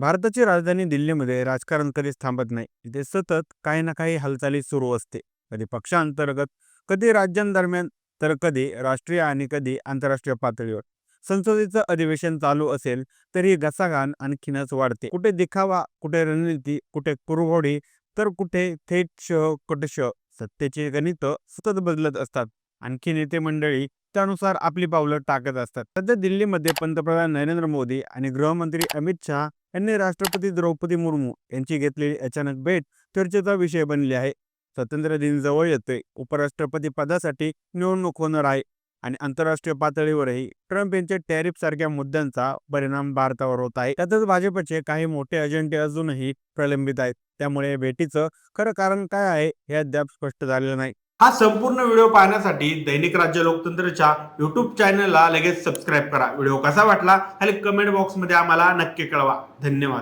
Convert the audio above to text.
भारताची राजधानी दिल्लीमध्ये राजकारण कधीच थांबत नाही. इथे सतत काही ना काही हालचाली सुरू असते. कधी पक्षांतर्गत कधी राज्यांदरम्यान तर कधी राष्ट्रीय आणि कधी आंतरराष्ट्रीय पातळीवर. संसदेचं अधिवेशन चालू असेल तरी घसाघान आणखीनच वाढते. कुठे दिखावा कुठे रणनीती कुठे कुरघोडी तर कुठे थेट श कटश सत्तेची सत्तेचे गणित सतत बदलत असतात. आणखी नेते मंडळी त्यानुसार आपली पावलं टाकत असतात. सध्या दिल्लीमध्ये पंतप्रधान नरेंद्र मोदी आणि गृहमंत्री अमित शहा यांनी राष्ट्रपती द्रौपदी मुर्मू यांची घेतलेली अचानक भेट चर्चेचा विषय बनली आहे. स्वातंत्र्य दिन जवळ येतोय. उपराष्ट्रपती पदासाठी निवडणूक होणार आहे आणि आंतरराष्ट्रीय पातळीवरही ट्रम्प यांच्या टॅरिफ सारख्या मुद्द्यांचा परिणाम भारतावर होत आहे. त्यातच भाजपचे काही मोठे अजेंडे अजूनही प्रलंबित आहेत. त्यामुळे भेटीचं खरं कारण काय आहे हे अद्याप स्पष्ट झालेलं नाही. हा संपूर्ण व्हिडिओ पाहण्यासाठी दैनिक राज्य लोकतंत्रच्या युट्यूब चॅनलला लगेच सबस्क्राईब करा. व्हिडिओ कसा वाटला खाली कमेंट बॉक्समध्ये आम्हाला नक्की कळवा. धन्यवाद.